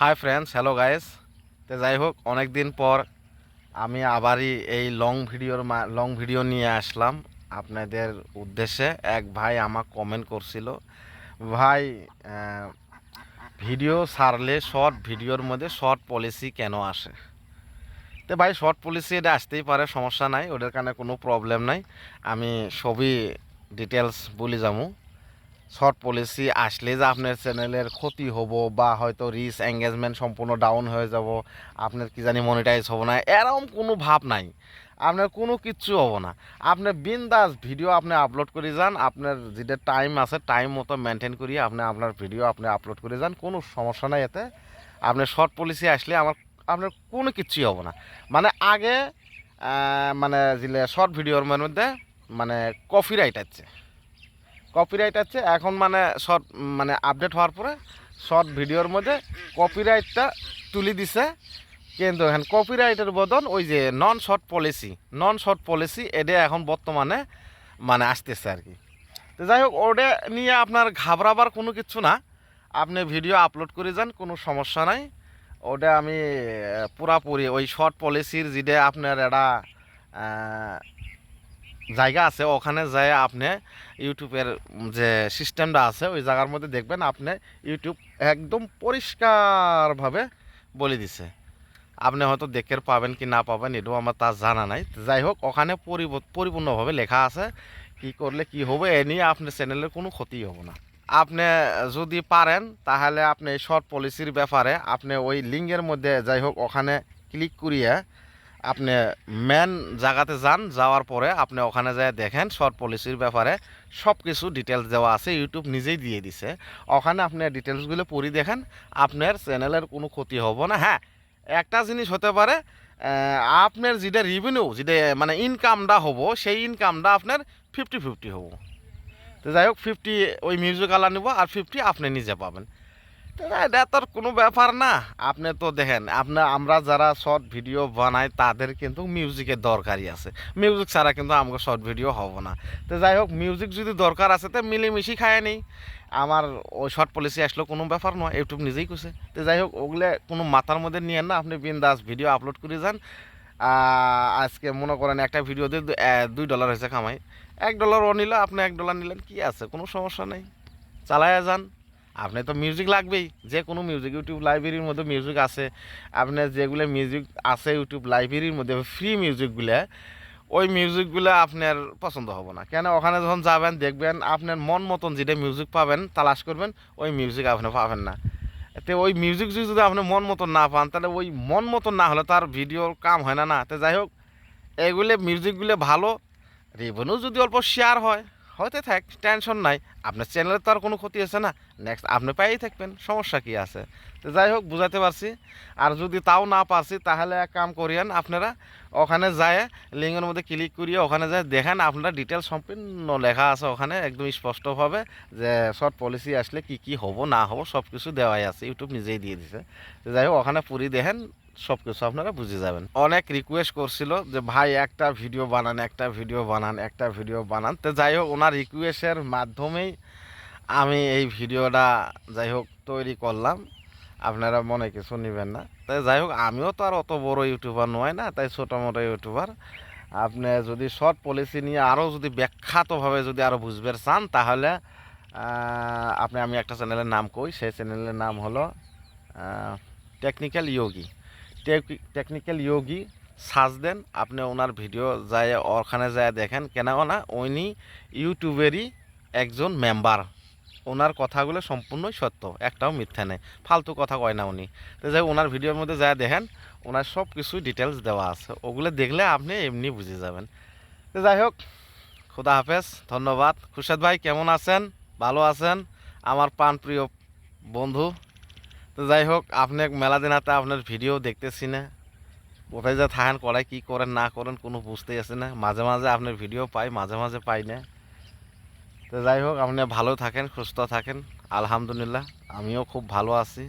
Hi friends hello guys তো যাই হোক অনেক দিন পর আমি আবারই এই লং ভিডিওর লং ভিডিও নিয়ে আসলাম আপনাদের উদ্দেশ্যে। এক ভাই আমাকে কমেন্ট করছিল। ভাই ভিডিও সারলে শর্ট ভিডিওর মধ্যে শর্ট পলিসি কেন আসে? তো ভাই শর্ট পলিসি এটা আসতেই পারে, সমস্যা নাই ওদের কারণে কোনো প্রবলেম নাই। আমি সবই ডিটেলস বলে যাব। শর্ট পলিসি আসলে যে আপনার চ্যানেলের ক্ষতি হব বা হয়তো রিচ, এঙ্গেজমেন্ট সম্পূর্ণ ডাউন হয়ে যাব, আপনার কি জানি মনিটাইজ হব না, এরকম কোনো ভাব নাই। আপনার কোনো কিচ্ছু হব না। আপনি বিন্দাস ভিডিও আপনি আপলোড করে যান, আপনার যেটা টাইম আছে টাইম মতো মেনটেন করিয়ে আপনি আপনার ভিডিও আপনি আপলোড করে যান, কোনো সমস্যা নাই এতে। আপনার শর্ট পলিসি আসলে আমার, আপনার কোনো কিচ্ছুই হব না। মানে আগে মানে যেগুলো শর্ট ভিডিওর মধ্যে মানে কপিরাইট আছে। কপিরাইট আছে। এখন মানে শর্ট মানে আপডেট হওয়ার পরে শর্ট ভিডিওর মধ্যে কপিরাইটটা তুলি দিছে। কিন্তু এখন কপিরাইটের বদল ওই যে non short policy non short policy এটা এখন বর্তমানে মানে আসতেছে আর কি। তো যাই হোক ওটা নিয়ে আপনার ঘাবড়াবার কোনো কিছু না। আপনি ভিডিও আপলোড করে যান কোনো সমস্যা নাই। ওটা আমি পুরাপুরি ওই শর্ট পলিসির যেটা আপনার আহ, জায়গা আছে, ওখানে যায় আপনি ইউটিউবের যে সিস্টেমটা আছে, ওই জায়গার মধ্যে দেখবেন আপনি ইউটিউব একদম পরিষ্কারভাবে বলে দিছে। আপনি হয়তো দেখে পাবেন কি না পাবেন, এটাও আমার তা জানা নাই। যাই হোক, ওখানে পরিপূর্ণভাবে লেখা আছে, কি করলে কি হবে, এ নিয়ে আপনার চ্যানেলের কোনো ক্ষতি হবে না। আপনি যদি পারেন, তাহলে আপনি শর্ট পলিসির ব্যাপারে আপনি ওই লিঙ্কের মধ্যে যাই হোক, ওখানে ক্লিক করিয়ে আপনি মেন জায়গাতে যান, যাওয়ার পরে আপনি ওখানে যায় দেখেন শর্ট পলিসির ব্যাপারে সব কিছু ডিটেলস দেওয়া আছে ইউটিউব নিজেই দিয়ে দিছে। ওখানে আপনি ডিটেলসগুলো পড়ি দেখেন, আপনার চ্যানেলের কোনো ক্ষতি হবে না। হ্যাঁ একটা জিনিস হতে পারে আপনার যেটা রেভিনিউ যেটা মানে ইনকামটা হব, সেই ইনকামটা আপনার ফিফটি ফিফটি হব। তো যাই হোক ফিফটি ওই মিউজিক আলা নিব আর ফিফটি আপনি নিজে পাবেন। এটা তোর কোনো ব্যাপার না। আপনি তো দেখেন আপনার আমরা যারা শর্ট ভিডিও বানাই তাদের কিন্তু মিউজিকের দরকারই আছে। মিউজিক ছাড়া কিন্তু আমাকে শর্ট ভিডিও হব না। তো যাই হোক মিউজিক যদি দরকার আছে তো মিলেমিশি খায় নেই। আমার ওই শর্ট পলিসি আসলো কোনো ব্যাপার নয় ইউটিউব নিজেই করছে তো যাই হোক ওগুলো কোনো মাথার মধ্যে নিয়ে না আপনি বিন্দাস ভিডিও আপলোড করে যান। আজকে মনে করেন একটা ভিডিওতে দু- আহ, দুই ডলার হয়েছে কামাই। এক ডলার ও নিল আপনি এক ডলার নিলেন কি আছে? কোনো সমস্যা নেই। চালায়া যান। আপনি তো মিউজিক লাগবেই যে কোনো মিউজিক ইউটিউব লাইব্রেরির মধ্যে মিউজিক আছে। আপনার যেগুলো মিউজিক আছে ইউটিউব লাইব্রেরির মধ্যে ফ্রি মিউজিকগুলো ওই মিউজিকগুলো আপনার পছন্দ হবে না। কেন? ওখানে যখন যাবেন, দেখবেন আপনার মন মতন যেটা মিউজিক পাবেন, তালাশ করবেন, ওই মিউজিক আপনি পাবেন না। এতে ওই মিউজিক যদি আপনি মন মতন না পান, তাহলে ওই মন মতন না হলে তার ভিডিওর কাম হয় না না। তো যাই হোক, এগুলো মিউজিকগুলো ভালো রেভিনিউ যদি অল্প শেয়ার হয় হয়তো থাক, টেনশন নাই। আপনার চ্যানেলের তো আর কোনো ক্ষতি আছে না। নেক্সট আপনি পাইই থাকবেন, সমস্যা কি আছে? তো যাই হোক বুঝাতে পারছি। আর যদি তাও না পারছি, তাহলে এক কাম করিয়েন, আপনারা ওখানে যায়, লিঙ্কের মধ্যে ক্লিক করিয়ে ওখানে যায়, দেখেন আপনারা ডিটেলস সম্পূর্ণ লেখা আছে ওখানে, একদম স্পষ্টভাবে যে শর্ট পলিসি আসলে কি কি হব, না হব সব কিছু দেওয়াই আছে। ইউটিউব নিজেই দিয়ে দিছে। যাই হোক, ওখানে পুরি দেখেন সব কিছু আপনারা বুঝে যাবেন। অনেক রিকোয়েস্ট করছিল যে, ভাই, একটা ভিডিও বানান, একটা ভিডিও বানান, একটা ভিডিও বানান। তো যাই হোক, ওনার রিকোয়েস্টের মাধ্যমেই আমি এই ভিডিওটা যাই হোক তৈরি করলাম। আপনারা মনে কিছু নেবেন না। তাই যাই হোক, আমিও তো আর অত বড় ইউটিউবার নয় না, তাই ছোটো মোটো ইউটিউবার আপনি যদি শর্ট পলিসি নিয়ে আরও যদি ব্যাখ্যাতভাবে যদি আরও বুঝবেন চান, তাহলে আপনি, আমি একটা চ্যানেলের নাম কই, সেই চ্যানেলের নাম হলো technical yogi technical yogi search দেন। আপনি ওনার ভিডিও যায়, ওখানে যায় দেখেন। কেন না, উনি ইউটিউবেরই একজন মেম্বার ওনার কথাগুলো সম্পূর্ণই সত্য, একটাও মিথ্যা নেই। ফালতু কথা কয় না উনি। তো যাই ওনার ভিডিওর মধ্যে যায় দেখেন, ওনার সব কিছু ডিটেলস দেওয়া আছে। ওগুলো দেখলে আপনি এমনি বুঝে যাবেন। তো যাই হোক, খুদা হাফেজ, ধন্যবাদ। খুরশেদ ভাই, কেমন আছেন? ভালো আছেন? আমার প্রাণপ্রিয় বন্ধু। তো যাই হোক, আপনি মেলা দিনাতে আপনার ভিডিও দেখতেছি না। কোথায় যে থাকেন, করায় কী করেন, না করেন, কোনো বুঝতেই আছে না। মাঝে মাঝে আপনার ভিডিও পাই, মাঝে মাঝে পাই না। তো যাই হোক, আপনি ভালো থাকেন, সুস্থ থাকেন। আলহামদুলিল্লাহ, আমিও খুব ভালো আছি।